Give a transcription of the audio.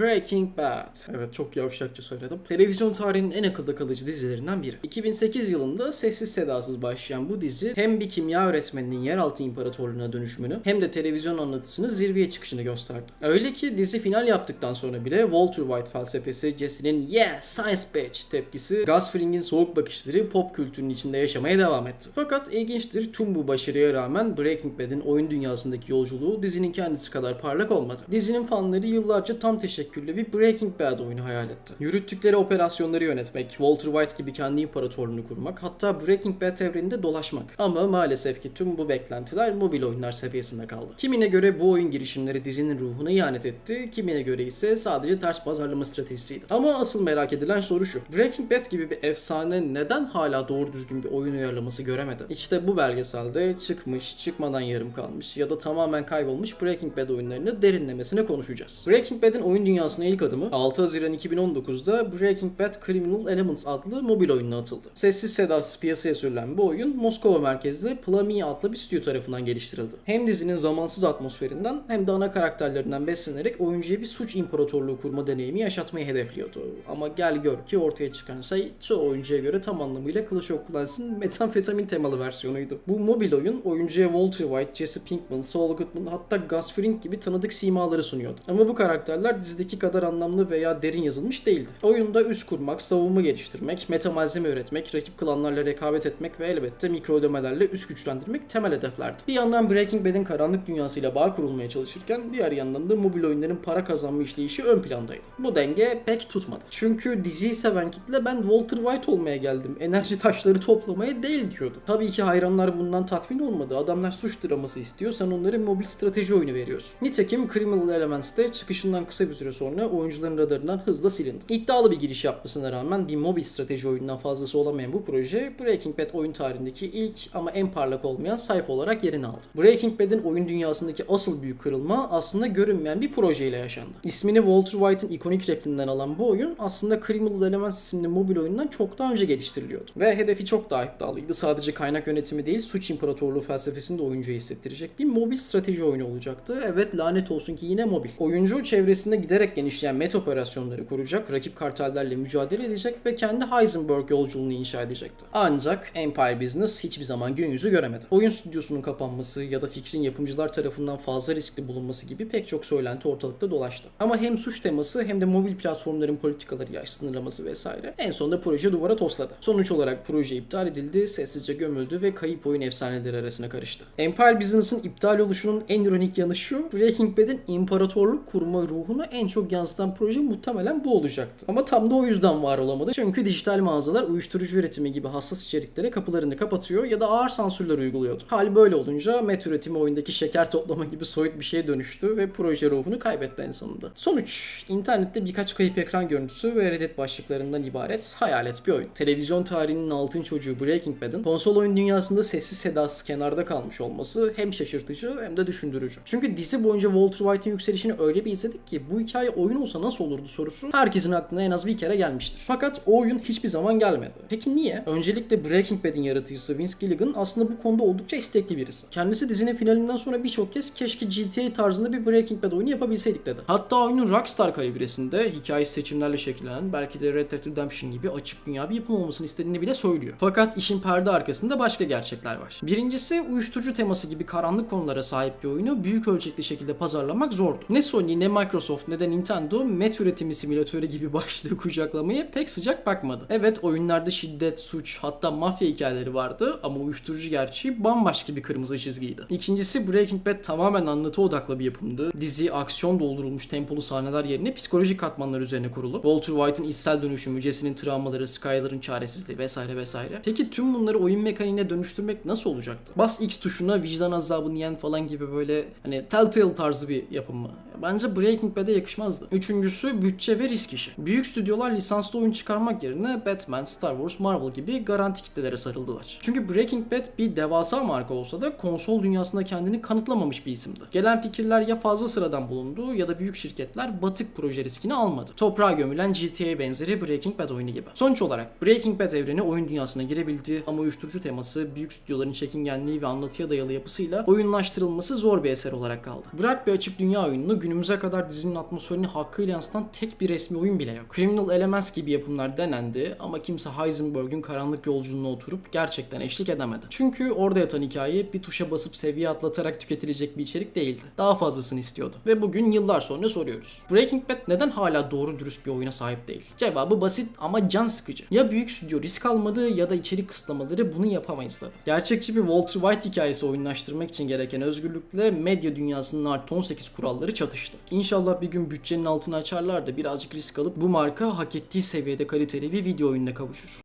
Breaking Bad. Evet çok yavşakça söyledim. Televizyon tarihinin en akılda kalıcı dizilerinden biri. 2008 yılında sessiz sedasız başlayan bu dizi hem bir kimya öğretmeninin yeraltı imparatorluğuna dönüşümünü hem de televizyon anlatısını zirveye çıkışını gösterdi. Öyle ki dizi final yaptıktan sonra bile Walter White felsefesi, Jesse'nin yeah science bitch tepkisi, Gus Fring'in soğuk bakışları pop kültürünün içinde yaşamaya devam etti. Fakat ilginçtir tüm bu başarıya rağmen Breaking Bad'in oyun dünyasındaki yolculuğu dizinin kendisi kadar parlak olmadı. Dizinin fanları yıllarca tam teşekküllü bir Breaking Bad oyunu hayal etti. Yürüttükleri operasyonları yönetmek, Walter White gibi kendi imparatorluğunu kurmak, hatta Breaking Bad evreninde dolaşmak. Ama maalesef ki tüm bu beklentiler mobil oyunlar seviyesinde kaldı. Kimine göre bu oyun girişimleri dizinin ruhuna ihanet etti, kimine göre ise sadece ters pazarlama stratejisiydi. Ama asıl merak edilen soru şu. Breaking Bad gibi bir efsane neden hala doğru düzgün bir oyun uyarlaması göremedi? İşte bu belgeselde çıkmış, çıkmadan yarım kalmış ya da tamamen kaybolmuş Breaking Bad oyunlarını derinlemesine konuşacağız. Breaking Bad'in oyun dünyasına ilk adımı 6 Haziran 2019'da Breaking Bad Criminal Elements adlı mobil oyununa atıldı. Sessiz sedasız piyasaya sürülen bu oyun Moskova merkezli Plamiye adlı bir stüdyo tarafından geliştirildi. Hem dizinin zamansız atmosferinden hem de ana karakterlerinden beslenerek oyuncuya bir suç imparatorluğu kurma deneyimi yaşatmayı hedefliyordu. Ama gel gör ki ortaya çıkan şey çoğu oyuncuya göre tam anlamıyla Clash of Clans'ın metamfetamin temalı versiyonuydu. Bu mobil oyun oyuncuya Walter White, Jesse Pinkman, Saul Goodman hatta Gus Fring gibi tanıdık simaları sunuyordu. Ama bu karakterler dizideki kadar anlamlı veya derin yazılmış değildi. Oyunda üst kurmak, savunma geliştirmek, meta malzeme üretmek, rakip klanlarla rekabet etmek ve elbette mikro ödemelerle üst güçlendirmek temel hedeflerdi. Bir yandan Breaking Bad'in karanlık dünyasıyla bağ kurulmaya çalışırken diğer yandan da mobil oyunların para kazanma işleyişi ön plandaydı. Bu denge pek tutmadı. Çünkü diziyi seven kitle ben Walter White olmaya geldim, enerji taşları toplamaya değil diyordu. Tabii ki hayranlar bundan tatmin olmadı. Adamlar suç draması istiyor, sen onlara mobil strateji oyunu veriyorsun. Nitekim Criminal Elements'te çıkışından kısa bir süre sonra oyuncuların radarından hızla silindi. İddialı bir giriş yapmasına rağmen bir mobil strateji oyunundan fazlası olamayan bu proje Breaking Bad oyun tarihindeki ilk ama en parlak olmayan sayfa olarak yerini aldı. Breaking Bad'in oyun dünyasındaki asıl büyük kırılma aslında görünmeyen bir projeyle yaşandı. İsmini Walter White'ın ikonik repliğinden alan bu oyun aslında Criminal Elements isimli mobil oyundan çok daha önce geliştiriliyordu. Ve hedefi çok daha iddialıydı. Sadece kaynak yönetimi değil, suç imparatorluğu felsefesini de oyuncuya hissettirecek bir mobil strateji oyunu olacaktı. Evet lanet olsun ki yine mobil. Oyuncu çevresinde giderek genişleyen meta operasyonları kuracak, rakip kartellerle mücadele edecek ve kendi Heisenberg yolculuğunu inşa edecekti. Ancak Empire Business hiçbir zaman gün yüzü göremedi. Oyun stüdyosunun kapanması ya da fikrin yapımcılar tarafından fazla riskli bulunması gibi pek çok söylenti ortalıkta dolaştı. Ama hem suç teması hem de mobil platformların politikaları yaş sınırlaması vesaire en sonunda proje duvara tosladı. Sonuç olarak proje iptal edildi, sessizce gömüldü ve kayıp oyun efsaneleri arasına karıştı. Empire Business'ın iptal oluşunun en ironik yanı şu, Breaking Bad'in imparatorluk kurma ruhunu en çok yansıtan proje muhtemelen bu olacaktı. Ama tam da o yüzden var olamadı. Çünkü dijital mağazalar uyuşturucu üretimi gibi hassas içeriklere kapılarını kapatıyor ya da ağır sansürler uyguluyordu. Hal böyle olunca met üretimi oyundaki şeker toplama gibi soyut bir şeye dönüştü ve proje ruhunu kaybetti en sonunda. Sonuç, internette birkaç kayıp ekran görüntüsü ve Reddit başlıklarından ibaret hayalet bir oyun. Televizyon tarihinin altın çocuğu Breaking Bad'in konsol oyun dünyasında sessiz sedasız kenarda kalmış olması hem şaşırtıcı hem de düşündürücü. Çünkü dizi boyunca Walter White'in yükselişini öyle bir izledik ki bu hikaye oyun olsa nasıl olurdu sorusu herkesin aklına en az bir kere gelmiştir. Fakat o oyun hiçbir zaman gelmedi. Peki niye? Öncelikle Breaking Bad'in yaratıcısı Vince Gilligan aslında bu konuda oldukça istekli birisi. Kendisi dizinin finalinden sonra birçok kez keşke GTA tarzında bir Breaking Bad oyunu yapabilseydik dedi. Hatta oyunun Rockstar kalibresinde hikayesi seçimlerle şekillenen belki de Red Dead Redemption gibi açık dünya bir yapım olmasını istediğini bile söylüyor. Fakat işin perde arkasında başka gerçekler var. Birincisi uyuşturucu teması gibi karanlık konulara sahip bir oyunu büyük ölçekli şekilde pazarlamak zordu. Ne Sony ne Microsoft ne de Nintendo met üretimi simülatörü gibi başlığı kucaklamaya pek sıcak bakmadı. Evet oyunlarda şiddet, suç hatta mafya hikayeleri vardı ama uyuşturucu gerçeği bambaşka bir kırmızı çizgiydi. İkincisi Breaking Bad tamamen anlatı odaklı bir yapımdı. Dizi aksiyon doldurulmuş tempolu sahneler yerine psikolojik katmanlar üzerine kurulu. Walter White'ın içsel dönüşümü, Jesse'nin travmaları, Skyler'ın çaresizliği vesaire vesaire. Peki tüm bunları oyun mekaniğine dönüştürmek nasıl olacaktı? Bas X tuşuna vicdan azabını yen falan gibi böyle hani Telltale tarzı bir yapım mı? Bence Breaking Bad'e yakışmazdı. Üçüncüsü bütçe ve risk işi. Büyük stüdyolar lisanslı oyun çıkarmak yerine Batman, Star Wars, Marvel gibi garanti kitlelere sarıldılar. Çünkü Breaking Bad bir devasa marka olsa da konsol dünyasında kendini kanıtlamamış bir isimdi. Gelen fikirler ya fazla sıradan bulundu ya da büyük şirketler batık proje riskini almadı. Toprağa gömülen GTA benzeri Breaking Bad oyunu gibi. Sonuç olarak Breaking Bad evreni oyun dünyasına girebildi ama uyuşturucu teması, büyük stüdyoların çekingenliği ve anlatıya dayalı yapısıyla oyunlaştırılması zor bir eser olarak kaldı. Bırak bir açık dünya oyununu günümüze kadar dizinin atmosferini hakkıyla yansıtan tek bir resmi oyun bile yok. Criminal Elements gibi yapımlar denendi ama kimse Heisenberg'ün karanlık yolculuğuna oturup gerçekten eşlik edemedi. Çünkü orada yatan hikaye bir tuşa basıp seviye atlatarak tüketilecek bir içerik değildi. Daha fazlasını istiyordu. Ve bugün yıllar sonra soruyoruz. Breaking Bad neden hala doğru dürüst bir oyuna sahip değil? Cevabı basit ama can sıkıcı. Ya büyük stüdyo risk almadı ya da içerik kısıtlamaları bunu yapamayız dedi. Gerçekçi bir Walter White hikayesi oyunlaştırmak için gereken özgürlükle medya dünyasının artı 18 kuralları çatıştı. İnşallah bir gün bütçenin altını açarlar da birazcık risk alıp bu marka hak ettiği seviyede kaliteli bir video oyununa kavuşur.